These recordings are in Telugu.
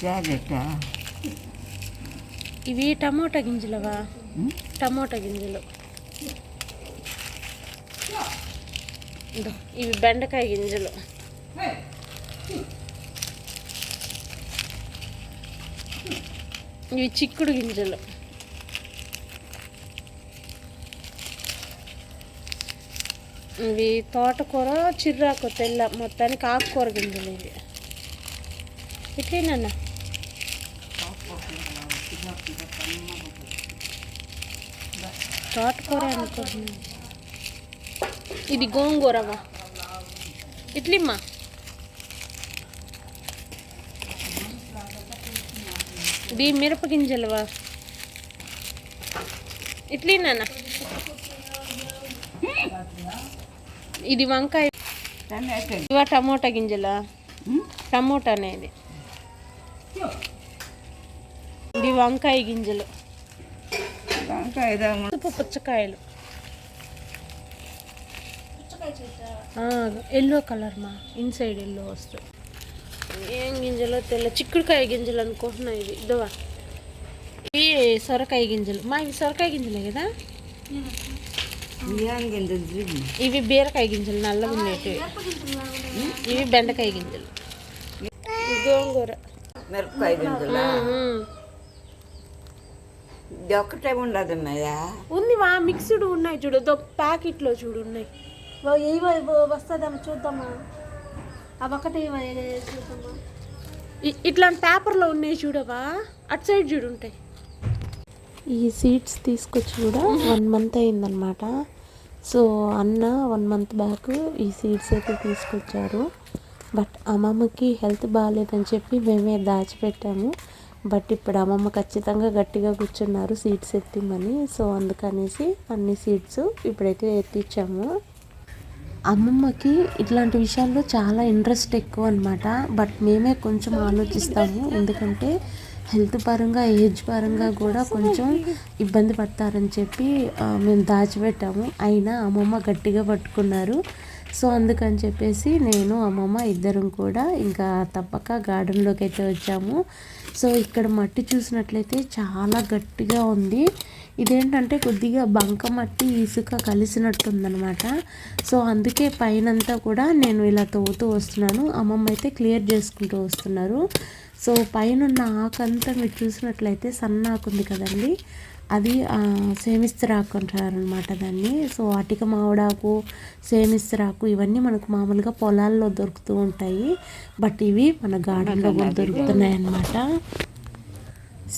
క్యారెటా ఇవి టమోటా గింజలవా? టమోటా గింజలు. ఇవి బెండకాయ గింజలు. ఇవి చిక్కుడు గింజలు. ఇవి తోటకూర చిర్రాకు తెల్ల మొత్తానికి ఆకుకూర గింజలు ఇవి. ఇట్లేనన్నా తోటకూర అనుకుంటున్నాను. ఇది గోంగూరవా? ఇట్లిమ్మా ఇది మిరపగింజలవా ఇట్లీ నాన్న ఇది వంకాయ. ఇవా టమోటా గింజలా? టమోటా అనేది ఇది వంకాయ గింజలు. పుచ్చకాయలు. ఎల్లో కలర్ మా ఇన్సైడ్ ఎల్లో వస్తుంది. ఏం గింజలో తెల్ల చిక్కుడుకాయ గింజలు అనుకుంటున్నా ఇది. ఇదవా ఇవి సొరకాయ గింజలు. మా ఇవి సొరకాయ గింజలే కదా? ఇవి బీరకాయ గింజలు నల్లగా ఉండేటివి ఇవి బెండకాయ గింజలు. గోంగూర. మిరపకాయ గింజలా. ఇది ఒక్కటే ఉండదు మేయా ఉంది వా మిక్స్డ్ ఉన్నాయి చూడు దో ప్యాకెట్లో చూడు ఉన్నాయి. వా, ఏవో వస్తుందమ్మా చూద్దామా? అవి ఒకటి చూద్దామా? ఇట్లాంటి పేపర్లో ఉన్నాయి చూడవా? అటు సైడ్ చూడు ఉంటాయి. ఈ సీడ్స్ తీసుకొచ్చి కూడా వన్ మంత్ అయిందనమాట సో అన్న వన్ మంత్ బ్యాక్ ఈ సీడ్స్ అయితే తీసుకొచ్చారు. బట్ అమ్మమ్మకి హెల్త్ బాగాలేదని చెప్పి మేమే దాచిపెట్టాము. బట్ ఇప్పుడు అమ్మమ్మ ఖచ్చితంగా గట్టిగా కూర్చున్నారు సీట్స్ ఎత్తిమని సో అందుకనేసి అన్ని సీట్స్ ఇప్పుడైతే ఎత్తిచ్చాము. అమ్మమ్మకి ఇట్లాంటి విషయాల్లో చాలా ఇంట్రెస్ట్ ఎక్కువ అనమాట బట్ మేమే కొంచెం ఆలోచిస్తాము. ఎందుకంటే హెల్త్ పరంగా ఏజ్ పరంగా కూడా కొంచెం ఇబ్బంది పడతారని చెప్పి మేము దాచిపెట్టాము. అయినా అమ్మమ్మ గట్టిగా పట్టుకున్నారు. సో అందుకని చెప్పేసి నేను అమ్మమ్మ ఇద్దరం కూడా ఇంకా తప్పక గార్డెన్లోకి అయితే వచ్చాము. సో ఇక్కడ మట్టి చూసినట్లయితే చాలా గట్టిగా ఉంది. ఇదేంటంటే కొద్దిగా బంక మట్టి ఇసుక కలిసినట్టుందనమాట సో అందుకే పైనంతా కూడా నేను ఇలా తవ్వుతూ వస్తున్నాను. అమ్మమ్మ అయితే క్లియర్ చేసుకుంటూ వస్తున్నారు. సో పైన ఉన్న ఆకంతా మీరు చూసినట్లయితే సన్న ఆకు ఉంది కదండి. అది సేమిస్తరాకు అంటారనమాట దాన్ని. సో అటిక మామిడాకు సేమిస్తరాకు ఇవన్నీ మనకు మామూలుగా పొలాల్లో దొరుకుతూ ఉంటాయి. బట్ ఇవి మన గార్డెన్లో కూడా దొరుకుతున్నాయి అన్నమాట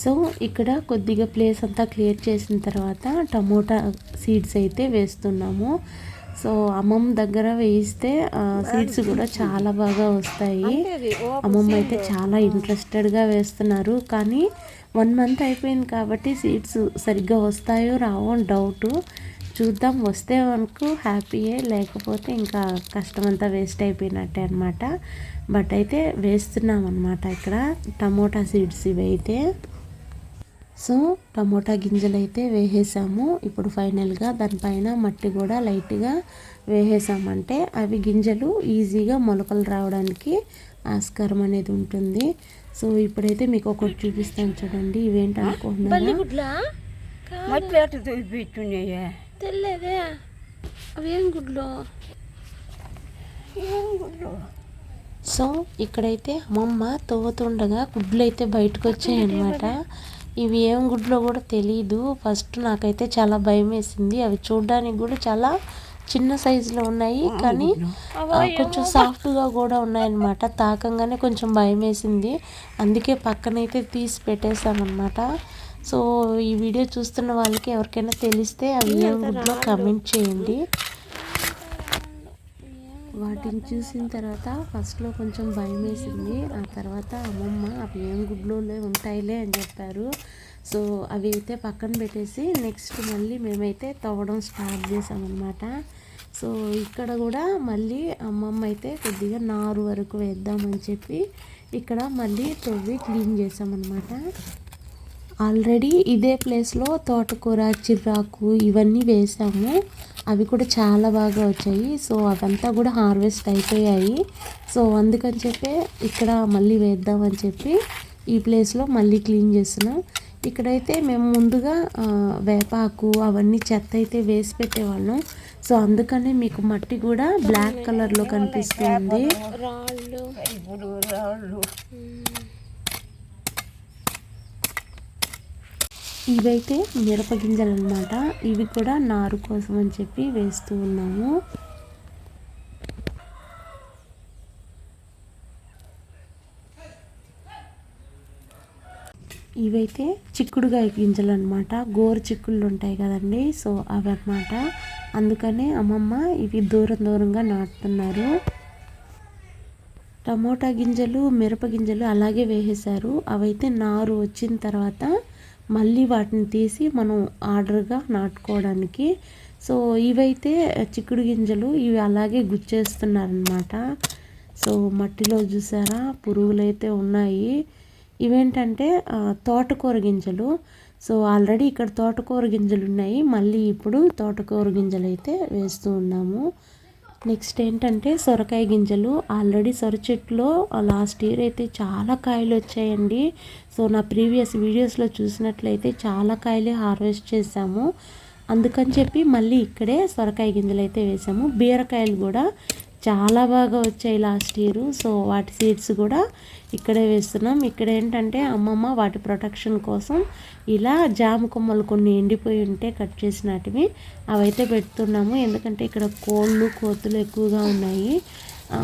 సో ఇక్కడ కొద్దిగా ప్లేస్ అంతా క్లియర్ చేసిన తర్వాత టమోటా సీడ్స్ అయితే వేస్తున్నాము. సో అమ్మమ్మ దగ్గర వేయిస్తే సీడ్స్ కూడా చాలా బాగా వస్తాయి. అమ్మమ్మ అయితే చాలా ఇంట్రెస్టెడ్గా వేస్తున్నారు. కానీ వన్ మంత్ అయిపోయింది కాబట్టి సీడ్స్ సరిగ్గా వస్తాయో రావో అని డౌట్ చూద్దాం వస్తే మనకు హ్యాపీయే లేకపోతే ఇంకా కష్టమంతా వేస్ట్ అయిపోయినట్టే అనమాట బట్ అయితే వేస్తున్నాం అనమాట ఇక్కడ టమోటా సీడ్స్ ఇవి అయితే సో టమోటా గింజలు అయితే వేసేసాము. ఇప్పుడు ఫైనల్గా దానిపైన మట్టి కూడా లైట్గా వేసేసామంటే అవి గింజలు ఈజీగా మొలకలు రావడానికి ఆస్కారం అనేది ఉంటుంది. సో ఇప్పుడైతే మీకు ఒకటి చూపిస్తాను చూడండి. ఇవేంటి తెల్లేదే. అవి ఏం గుడ్లు? సో ఇక్కడైతే అమ్మమ్మ తవ్వుతుండగా గుడ్లు అయితే బయటకు వచ్చాయన్నమాట ఇవి ఏం గుడ్లో కూడా తెలియదు ఫస్ట్ నాకైతే చాలా భయం వేసింది. అవి చూడడానికి కూడా చాలా చిన్న సైజులో ఉన్నాయి. కానీ కొంచెం సాఫ్ట్గా కూడా ఉన్నాయన్నమాట. తాకంగానే కొంచెం భయం వేసింది. అందుకే పక్కనైతే తీసి పెట్టేశామన్నమాట. సో ఈ వీడియో చూస్తున్న వాళ్ళకి ఎవరికైనా తెలిస్తే అవి ఏం గుడ్లో కమెంట్ చేయండి. వాటిని చూసిన తర్వాత ఫస్ట్లో కొంచెం భయం వేసింది. ఆ తర్వాత అమ్మమ్మ అవి ఏం గుడ్లోనే ఉంటాయిలే అని చెప్పారు. సో అవి అయితే పక్కన పెట్టేసి నెక్స్ట్ మళ్ళీ మేమైతే తవ్వడం స్టార్ట్ చేసామన్నమాట. సో ఇక్కడ కూడా మళ్ళీ అమ్మమ్మ అయితే కొద్దిగా నారు వరకు వేద్దామని చెప్పి ఇక్కడ మళ్ళీ తవ్వి క్లీన్ చేసామన్నమాట. ఆల్రెడీ ఇదే ప్లేస్లో తోటకూర చిర్రాకు ఇవన్నీ వేసాము. అవి కూడా చాలా బాగా వచ్చాయి. సో అవంతా కూడా హార్వెస్ట్ అయిపోయాయి. సో అందుకని చెప్పి ఇక్కడ మళ్ళీ వేద్దామని చెప్పి ఈ ప్లేస్లో మళ్ళీ క్లీన్ చేస్తున్నాం. ఇక్కడైతే మేము ముందుగా వేపాకు అవన్నీ చెత్త అయితే వేసి పెట్టేవాళ్ళం. సో అందుకనే మీకు మట్టి కూడా బ్లాక్ కలర్లో కనిపిస్తుంది. రాళ్ళు. ఇప్పుడు రాళ్ళు. ఇవైతే మిరప గింజలు అనమాట ఇవి కూడా నారు కోసం అని చెప్పి వేస్తూ ఉన్నాము. ఇవైతే చిక్కుడుగాయ గింజలు అనమాట గోరు చిక్కుళ్ళు ఉంటాయి కదండి సో అవి అనమాట అందుకనే అమ్మమ్మ ఇవి దూరం దూరంగా నాటుతున్నారు. టమోటా గింజలు మిరప గింజలు అలాగే వేసేసారు అవైతే నారు వచ్చిన తర్వాత మళ్ళీ వాటిని తీసి మనం ఆర్డర్గా నాటుకోవడానికి. సో ఇవైతే చిక్కుడు గింజలు ఇవి అలాగే గుచ్చేస్తున్నారనమాట సో మట్టిలో చూసారా? పురుగులు అయితే ఉన్నాయి. ఇవేంటంటే తోటకూర గింజలు. సో ఆల్రెడీ ఇక్కడ తోటకూర గింజలు ఉన్నాయి మళ్ళీ ఇప్పుడు తోటకూర గింజలు అయితే వేస్తూ ఉన్నాము. నెక్స్ట్ ఏంటంటే సొరకాయ గింజలు. ఆల్రెడీ సొర చెట్టులో లాస్ట్ ఇయర్ అయితే చాలా కాయలు వచ్చాయండి. సో నా ప్రీవియస్ వీడియోస్లో చూసినట్లయితే చాలా కాయలే హార్వెస్ట్ చేసాము అందుకని చెప్పి మళ్ళీ ఇక్కడే సొరకాయ గింజలు అయితే వేసాము బీరకాయలు కూడా చాలా బాగా వచ్చాయి లాస్ట్ ఇయర్. సో వాటి సీడ్స్ కూడా ఇక్కడే వేస్తున్నాం. ఇక్కడ ఏంటంటే అమ్మమ్మ వాటి ప్రొటెక్షన్ కోసం ఇలా జామ కొమ్మలు కొన్ని ఎండిపోయి ఉంటే కట్ చేసినటివి. అవైతే పెడుతున్నాము. ఎందుకంటే ఇక్కడ కోళ్ళు కోతులు ఎక్కువగా ఉన్నాయి.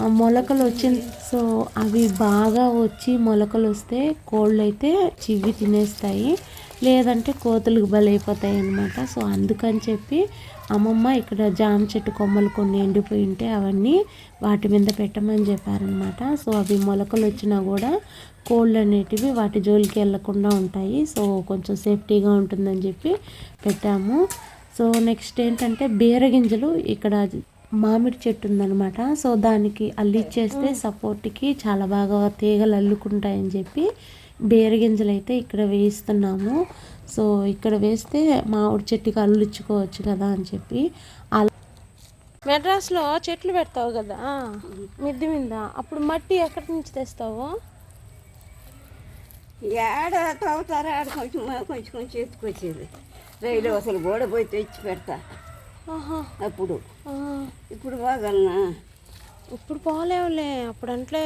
మొలకలు వచ్చిన సో అవి బాగా వచ్చి మొలకలు వస్తే కోళ్ళు అయితే చివ్వి తినేస్తాయి. లేదంటే కోతులకు బలైపోతాయి అనమాట సో అందుకని చెప్పి అమ్మమ్మ ఇక్కడ జామ చెట్టు కొమ్మలు కొన్ని ఎండిపోయి ఉంటే అవన్నీ వాటి మీద పెట్టమని చెప్పారనమాట సో అవి మొలకలు వచ్చినా కూడా కోళ్ళు అనేటివి వాటి జోలికి వెళ్ళకుండా ఉంటాయి. సో కొంచెం సేఫ్టీగా ఉంటుందని చెప్పి పెట్టాము. సో నెక్స్ట్ ఏంటంటే బీర గింజలు ఇక్కడ మామిడి చెట్టు ఉందన్నమాట. సో దానికి అల్లిచ్చేస్తే సపోర్ట్కి చాలా బాగా తీగలు అల్లుకుంటాయని చెప్పి బీర గింజలు అయితే ఇక్కడ వేయిస్తున్నాము. సో ఇక్కడ వేస్తే మామిడి చెట్టుకి అల్లుచ్చుకోవచ్చు కదా అని చెప్పి. మెడ్రాస్లో చెట్లు పెడతావు కదా? మిద్ది మీద. అప్పుడు మట్టి ఎక్కడి నుంచి తెస్తావు? ఏడ తవ్వుతారా ఆడ కొంచెం కొంచెం కొంచెం ఎత్తుకొచ్చేది. రైలు అసలు గోడ పోయి తెచ్చి పెడతా. అప్పుడు. ఇప్పుడు బాగలనా? ఇప్పుడు పోలేవులే. అప్పుడు అంట్లో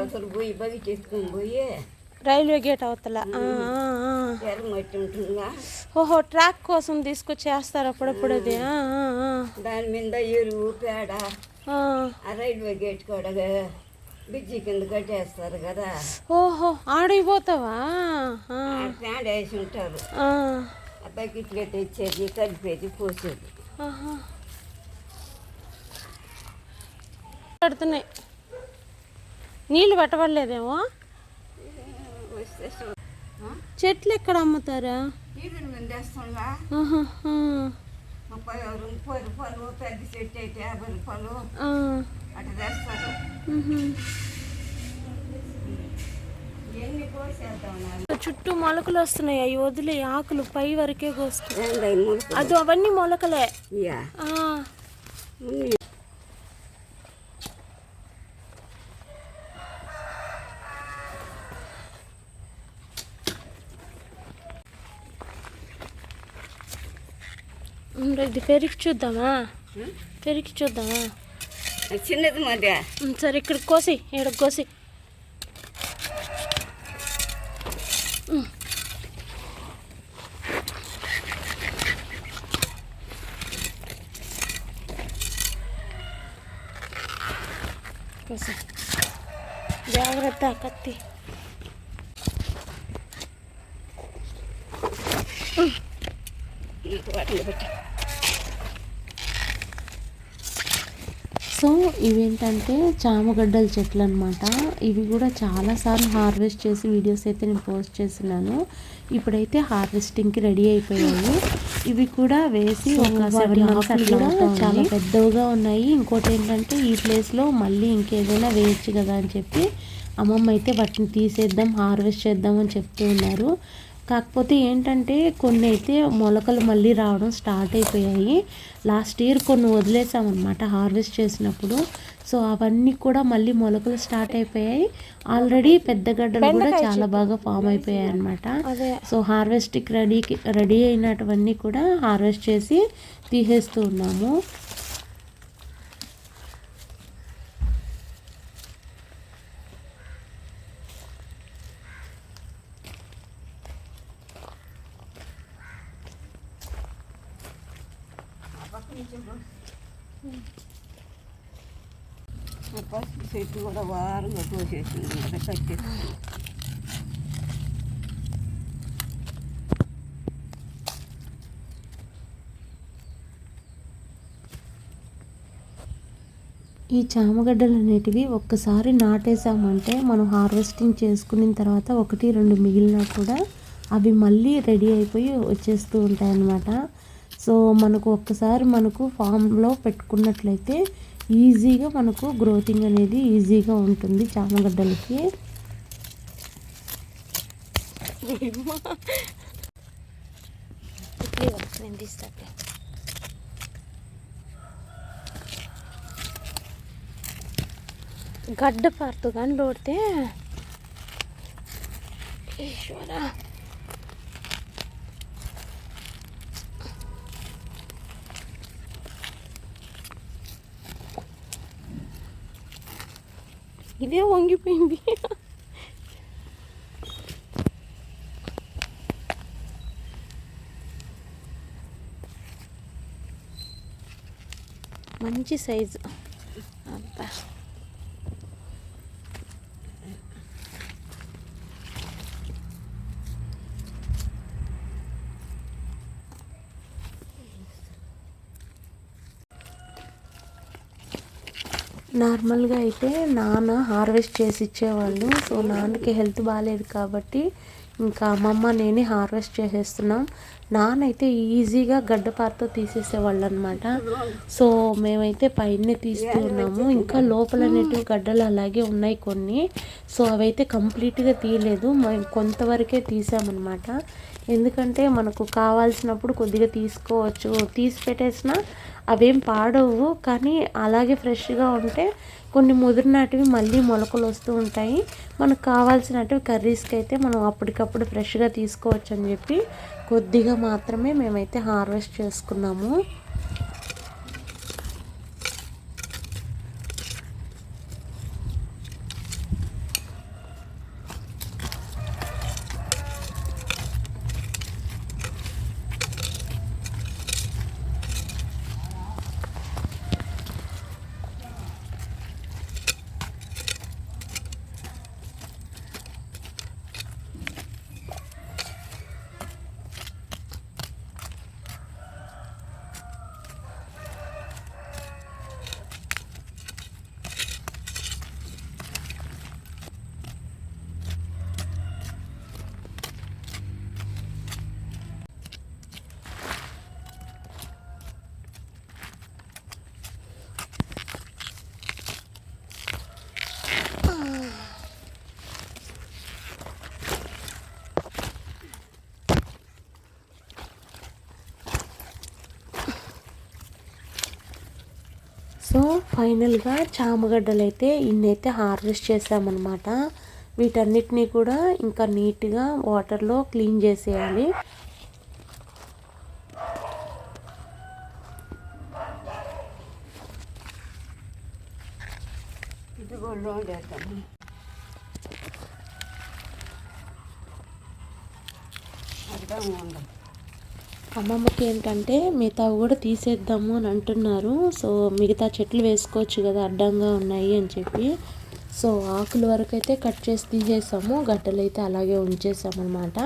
అసలు పోయి బగి చేసుకొని పోయి. రైల్వే గేట్ అవతల. ఓహో ట్రాక్ కోసం తీసుకొచ్చి వేస్తారు అప్పుడప్పుడు అది. దాని మీద ఎరువు పేడ రైల్వే గేట్ కూడా బిజ్జి కింద కట్టేస్తారు కదా. ఓహో ఆడిపోతావా పేడ వేసి ఉంటారు. బకెట్లో తెచ్చేది కలిపేది పోసేది. పడుతున్నాయి నీళ్ళు పెట్టబడలేదేమో? చెట్లు ఎక్కడ అమ్ముతారా? ముప్పై ముప్పై రూపాయలు పెద్ద చెట్టు అయితే యాభై రూపాయలు. అట్లా తెస్తారు చుట్టూ మొలకలు వస్తున్నాయి. అవి వదిలే ఆకులు పై వరకే కోస్తాయి అది అవన్నీ మొలకలే. ఇది పెరికి చూద్దామా? పెరికి చూద్దామా? చిన్నది మధ్య సరే ఇక్కడ కోసి ఇక్కడ కోసి. కోసి. జాగ్రత్త కత్తి. వాటిని పెట్టి. సో ఇవేంటంటే చామగడ్డల చెట్లు అనమాట ఇవి కూడా చాలాసార్లు హార్వెస్ట్ చేసి వీడియోస్ అయితే నేను పోస్ట్ చేస్తున్నాను. ఇప్పుడైతే హార్వెస్టింగ్కి రెడీ అయిపోయాయి. ఇవి కూడా వేసి ఒక సెవెన్ మంత్స్ అట్లా చాలా పెద్దవిగా ఉన్నాయి. ఇంకోటి ఏంటంటే ఈ ప్లేస్లో మళ్ళీ ఇంకేదైనా వేయచ్చు కదా అని చెప్పి అమ్మమ్మ అయితే వాటిని తీసేద్దాం హార్వెస్ట్ చేద్దాం అని చెప్తూ ఉన్నారు. కాకపోతే ఏంటంటే కొన్ని అయితే మొలకలు మళ్ళీ రావడం స్టార్ట్ అయిపోయాయి. లాస్ట్ ఇయర్ కొన్ని వదిలేసామన్నమాట హార్వెస్ట్ చేసినప్పుడు. సో అవన్నీ కూడా మళ్ళీ మొలకలు స్టార్ట్ అయిపోయాయి. ఆల్రెడీ పెద్ద గడ్డలు కూడా చాలా బాగా ఫామ్ అయిపోయాయి అనమాట సో హార్వెస్ట్కి రెడీకి రెడీ అయినటువన్నీ కూడా హార్వెస్ట్ చేసి తీసేస్తూ ఉన్నాము ఆ పసుపు చెట్టు కూడా వారంగా కోసేసింది కదా కట్టేసి ఈ చామగడ్డలు అనేటివి ఒక్కసారి నాటేసామంటే మనం హార్వెస్టింగ్ చేసుకున్న తర్వాత ఒకటి రెండు మిగిలినా కూడా అవి మళ్ళీ రెడీ అయిపోయి వచ్చేస్తూ ఉంటాయి అన్నమాట సో మనకు ఒక్కసారి మనకు ఫామ్లో పెట్టుకున్నట్లయితే ఈజీగా మనకు గ్రోతింగ్ అనేది ఈజీగా ఉంటుంది చామగడ్డలకి. గడ్డ పారుతూ కానీ లోడితే ఈశ్వరా. ఇదే వంగిపోయింది మంచి సైజు నార్మల్గా అయితే నాన్న హార్వెస్ట్ చేసి ఇచ్చేవాళ్ళు. సో నాన్నకి హెల్త్ బాగాలేదు కాబట్టి ఇంకా అమ్మమ్మ నేనే హార్వెస్ట్ చేసేస్తున్నాం. నాన్న అయితే ఈజీగా గడ్డపారతో తీసేసేవాళ్ళు అనమాట సో మేమైతే పైన తీస్తూ ఉన్నాము. ఇంకా లోపల అనేటివి గడ్డలు అలాగే ఉన్నాయి కొన్ని. సో అవైతే కంప్లీట్గా తీయలేదు. మేము కొంతవరకే తీసామన్నమాట ఎందుకంటే మనకు కావాల్సినప్పుడు కొద్దిగా తీసుకోవచ్చు. తీసి పెట్టేసిన అవేం పాడవు కానీ అలాగే ఫ్రెష్గా ఉంటే కొన్ని ముదిరినటివి మళ్ళీ మొలకలు వస్తూ ఉంటాయి. మనకు కావాల్సినటివి కర్రీస్కి అయితే మనం అప్పటికప్పుడు ఫ్రెష్గా తీసుకోవచ్చు అని చెప్పి కొద్దిగా మాత్రమే మేమైతే హార్వెస్ట్ చేసుకున్నాము. సో ఫైనల్గా చామగడ్డలు అయితే ఇన్నైతే హార్వెస్ట్ చేసామన్నమాట. వీటన్నిటినీ కూడా ఇంకా నీట్గా వాటర్లో క్లీన్ చేసేయాలి ఇది కూడా లోన్ చేస్తాము అర్థం ఉండదు అమ్మమ్మకి ఏంటంటే మిగతావి కూడా తీసేద్దాము అని అంటున్నారు. సో మిగతా చెట్లు వేసుకోవచ్చు కదా అడ్డంగా ఉన్నాయి అని చెప్పి. సో ఆకుల వరకు అయితే కట్ చేసి తీసేసాము. గడ్డలు అయితే అలాగే ఉంచేసాము అనమాట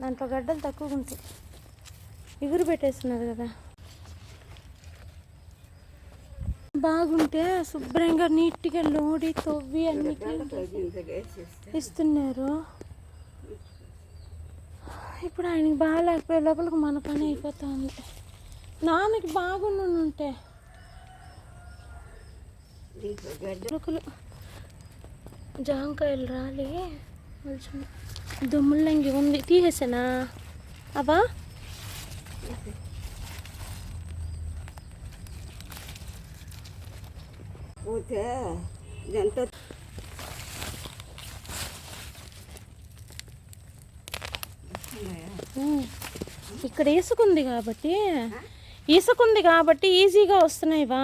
దాంట్లో గడ్డలు తక్కువ ఉంటాయి. ఎగురు పెట్టేస్తున్నారు కదా. బాగుంటే శుభ్రంగా నీట్గా లోడి తవ్వి అన్ని clean చేసి ఇంతగా వేసేస్తే ఇస్తున్నారు. ఇప్పుడు ఆయనకి బాగాలేకపోయే లోపలికి మన పని అయిపోతుంది. నాన్నకి బాగుండుంటే ఉంటే. దీంట్లో జాంకాయలు రాలి. కొంచెం ఉంది. తీసేసానా? అవా పోతే ఇదంతా ఇక్కడ ఇసుకుంది కాబట్టి ఇసుకుంది కాబట్టి ఈజీగా వస్తున్నాయివా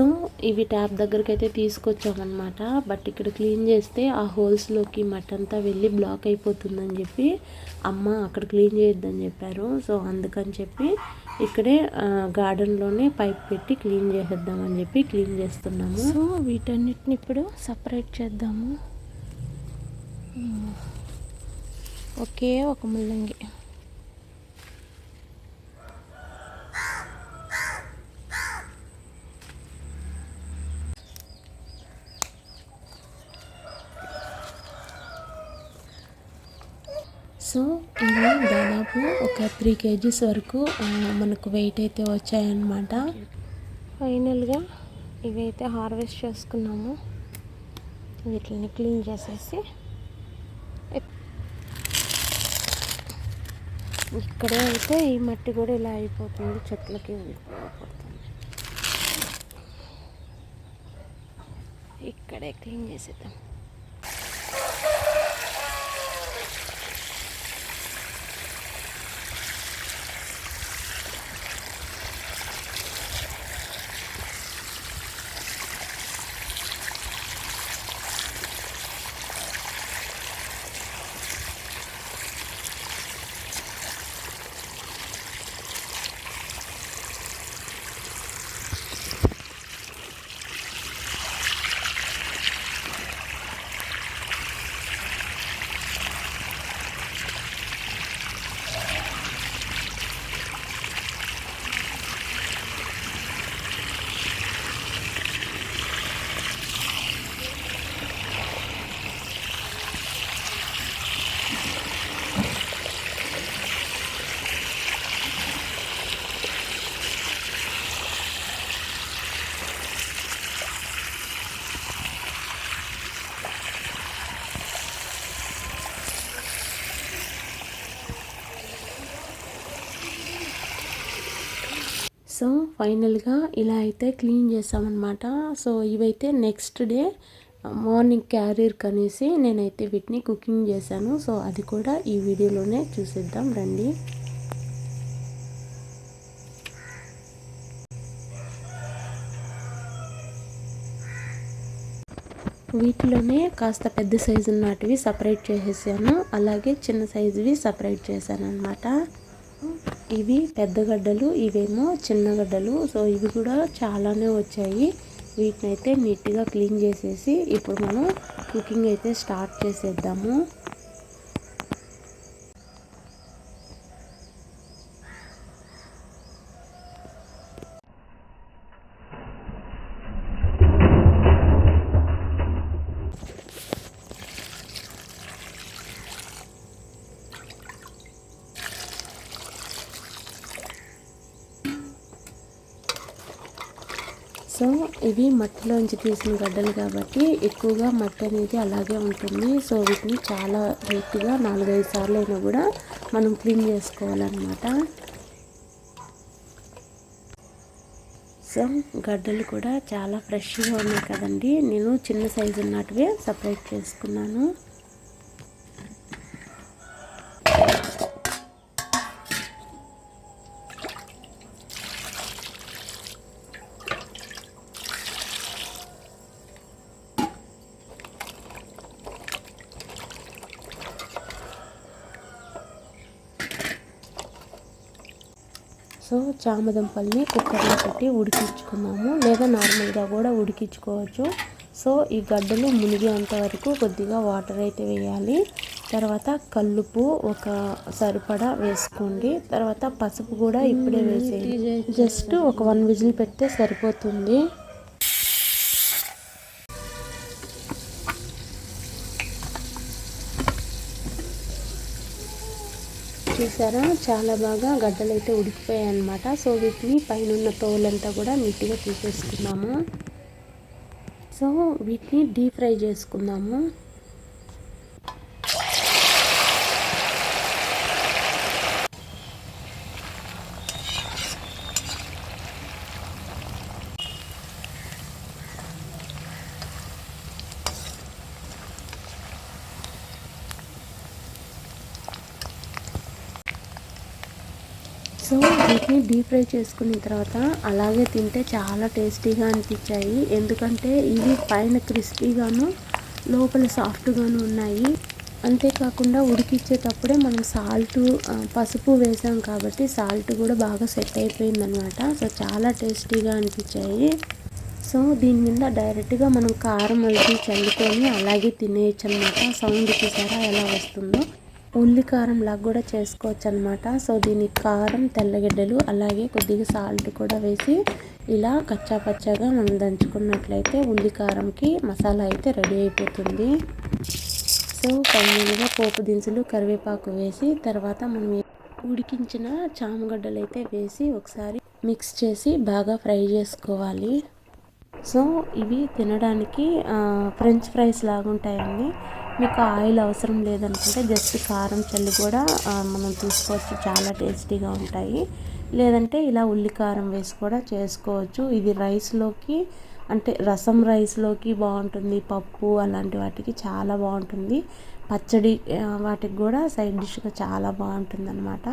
ఎక్కి ఇవి ట్యాప్ దగ్గరికి అయితే తీసుకొచ్చామన్నమాట. బట్ ఇక్కడ క్లీన్ చేస్తే ఆ హోల్స్లోకి మట్టి అంతా వెళ్ళి బ్లాక్ అయిపోతుందని చెప్పి అమ్మ అక్కడ క్లీన్ చేయొద్దని చెప్పారు. సో అందుకని చెప్పి ఇక్కడే గార్డెన్లోనే పైప్ పెట్టి క్లీన్ చేసేద్దామని చెప్పి క్లీన్ చేస్తున్నాము. సో వీటన్నిటిని ఇప్పుడు సపరేట్ చేద్దాము. ఒకే ఒక ముల్లంగి. సో ఇవి దాదాపు ఒక త్రీ కేజీస్ వరకు మనకు వెయిట్ అయితే వచ్చాయన్నమాట. ఫైనల్గా ఇవైతే హార్వెస్ట్ చేసుకున్నాము. వీటిని క్లీన్ చేసేసి ఇక్కడే అయితే ఈ మట్టి కూడా ఇలా అయిపోతుంది చెట్లకి వెళ్ళిపోతుంది ఇక్కడే క్లీన్ చేసేద్దాం. సో ఫైనల్గా ఇలా అయితే క్లీన్ చేసామన్నమాట. సో ఇవైతే నెక్స్ట్ డే మార్నింగ్ క్యారియర్ అనేసి నేనైతే వీటిని కుకింగ్ చేశాను. సో అది కూడా ఈ వీడియోలోనే చూసేద్దాం రండి. వీటిలోనే కాస్త పెద్ద సైజు ఉన్నటివి సపరేట్ చేసేసాను. అలాగే చిన్న సైజువి సపరేట్ చేశాను అనమాట ఇవి పెద్ద గడ్డలు ఇవేమో చిన్న గడ్డలు. సో ఇవి కూడా చాలానే వచ్చాయి. వీటిని అయితే నీట్గా క్లీన్ చేసేసి ఇప్పుడు మనం కుకింగ్ అయితే స్టార్ట్ చేసేద్దాము. మట్టిలోంచి తీసిన గడ్డలు కాబట్టి ఎక్కువగా మట్టి అనేది అలాగే ఉంటుంది. సో వీటిని చాలా నీట్గా నాలుగైదు సార్లు అయినా కూడా మనం క్లీన్ చేసుకోవాలన్నమాట. సో గడ్డలు కూడా చాలా ఫ్రెష్గా ఉన్నాయి కదండి. నేను చిన్న సైజు ఉన్నటివే సపరేట్ చేసుకున్నాను. చామదుంపల్ని కుక్కర్లో పెట్టి ఉడికించుకున్నాము. లేదా నార్మల్గా కూడా ఉడికించుకోవచ్చు. సో ఈ గడ్డలు మునిగేంత వరకు కొద్దిగా వాటర్ అయితే వేయాలి. తర్వాత కల్లుపు ఒక సరిపడా వేసుకోండి. తర్వాత పసుపు కూడా ఇప్పుడే వేసేయండి. జస్ట్ ఒక వన్ విజిల్ పెడితే సరిపోతుంది. చూసారా? చాలా బాగా గడ్డలు అయితే ఉడికిపోయాయి అనమాట సో వీటిని పైన తోలంతా కూడా నీట్గా తీసేసుకున్నాము సో వీటిని డీప్ ఫ్రై చేసుకుందాము సో వీటిని డీప్ ఫ్రై చేసుకున్న తర్వాత అలాగే తింటే చాలా టేస్టీగా అనిపించాయి. ఎందుకంటే ఇవి పైన క్రిస్పీగాను లోపల సాఫ్ట్గాను ఉన్నాయి. అంతేకాకుండా ఉడికిచ్చేటప్పుడే మనం సాల్ట్ పసుపు వేసాం కాబట్టి సాల్ట్ కూడా బాగా సెట్ అయిపోయిందనమాట. సో చాలా టేస్టీగా అనిపించాయి. సో దీని మీద డైరెక్ట్గా మనం కారం అల్లి చల్లుకొని అలాగే తినేయచ్చు అనమాట సౌండ్ చూసారా ఎలా వస్తుందో? ఉల్లి కారం లాగా కూడా చేసుకోవచ్చు అనమాట సో దీనికి కారం తెల్లగడ్డలు అలాగే కొద్దిగా సాల్ట్ కూడా వేసి ఇలా కచ్చా పచ్చాగా మనం దంచుకున్నట్లయితే ఉల్లి కారంకి మసాలా అయితే రెడీ అయిపోతుంది. సో ఫైనల్గా పోపు దినుసులు కరివేపాకు వేసి తర్వాత మనం ఉడికించిన చామగడ్డలు అయితే వేసి ఒకసారి మిక్స్ చేసి బాగా ఫ్రై చేసుకోవాలి. సో ఇవి తినడానికి ఫ్రెంచ్ ఫ్రైస్ లాగా ఉంటాయండి. మీకు ఆయిల్ అవసరం లేదనుకుంటే జస్ట్ కారం చల్లి కూడా మనం తీసుకోవచ్చు. చాలా టేస్టీగా ఉంటాయి. లేదంటే ఇలా ఉల్లి కారం వేసి కూడా చేసుకోవచ్చు. ఇది రైస్లోకి అంటే రసం రైస్లోకి బాగుంటుంది. పప్పు అలాంటి వాటికి చాలా బాగుంటుంది. పచ్చడి వాటికి కూడా సైడ్ డిష్గా చాలా బాగుంటుంది అనమాట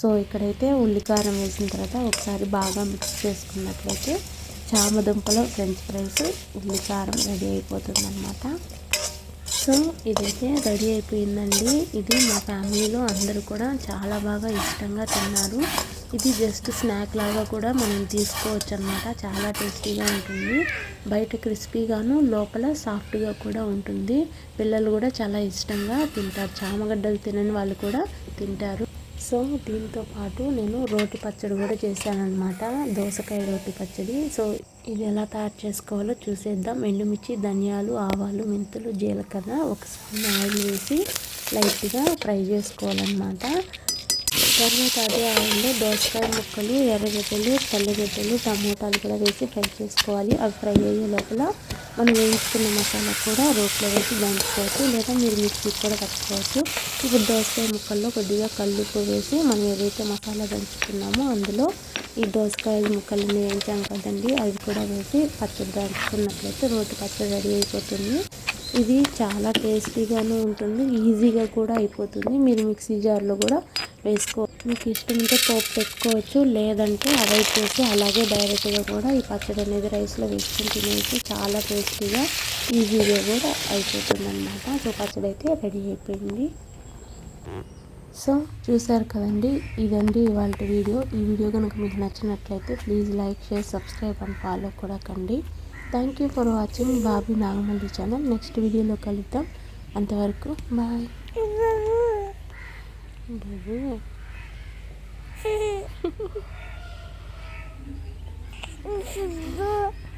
సో ఇక్కడైతే ఉల్లికారం వేసిన తర్వాత ఒకసారి బాగా మిక్స్ చేసుకున్నట్లయితే చామదుంపలో ఫ్రెంచ్ ఫ్రైస్ ఉల్లికారం రెడీ అయిపోతుంది అనమాట సో ఇదైతే రెడీ అయిపోయిందండి. ఇది మా ఫ్యామిలీలో అందరూ కూడా చాలా బాగా ఇష్టంగా తిన్నారు. ఇది జస్ట్ స్నాక్ లాగా కూడా మనం తీసుకోవచ్చు అనమాట చాలా టేస్టీగా ఉంటుంది. బయట క్రిస్పీగాను లోపల సాఫ్ట్గా కూడా ఉంటుంది. పిల్లలు కూడా చాలా ఇష్టంగా తింటారు. చామగడ్డలు తినని వాళ్ళు కూడా తింటారు. సో దీంతో పాటు నేను రోటి పచ్చడి కూడా చేశానమాట దోసకాయ రోటి పచ్చడి. సో ఇది ఎలా తయారు చేసుకోవాలో చూసేద్దాం. ఎండుమిర్చి ధనియాలు ఆవాలు మెంతులు జీలకర్ర ఒక స్పూన్ ఆయిల్ వేసి లైట్గా ఫ్రై చేసుకోవాలన్నమాట. తర్వాత అదే ఆయిల్లో దోసకాయ ముక్కలు ఎర్రగడ్డలు తెల్లగడ్డలు టమోటాలు కూడా వేసి ఫ్రై చేసుకోవాలి. అవి ఫ్రై అయ్యే లోపల మనం వేయించుకున్న మసాలా కూడా రోట్లో వేసి దంచుకోవచ్చు. లేదా మీరు మిక్సీ కూడా పట్టుకోవచ్చు ఇప్పుడు దోసకాయ ముక్కల్లో కొద్దిగా కల్లుపు వేసి మనం ఏదైతే మసాలా దంచుకున్నామో అందులో ఈ దోసకాయ ముక్కల్ని వేయించాం కదండి అవి కూడా వేసి పచ్చడి దంచుకున్నట్లయితే రోటి పచ్చడి రెడీ అయిపోతుంది. ఇది చాలా టేస్టీగాను ఉంటుంది ఈజీగా కూడా అయిపోతుంది. మీరు మిక్సీ జార్లో కూడా వేసుకో మీకు ఇష్టం ఉంటే పోపు పెట్టుకోవచ్చు లేదంటే అవాయిడ్ చేసి అలాగే డైరెక్ట్గా కూడా ఈ పచ్చడి అనేది రైస్లో వేసుకొని తినేసి చాలా టేస్టీగా ఈజీగా కూడా అయిపోతుంది అనమాట సో పచ్చడి అయితే రెడీ అయిపోయింది. సో చూసారు కదండి ఇదండి ఇవాళ వీడియో. ఈ వీడియో కనుక మీకు నచ్చినట్లయితే please like share subscribe and follow కూడా కండి. Thank you for watching Bobby Nagamalli channel. Next వీడియోలో కలుద్దాం. అంతవరకు బాయ్. బాబు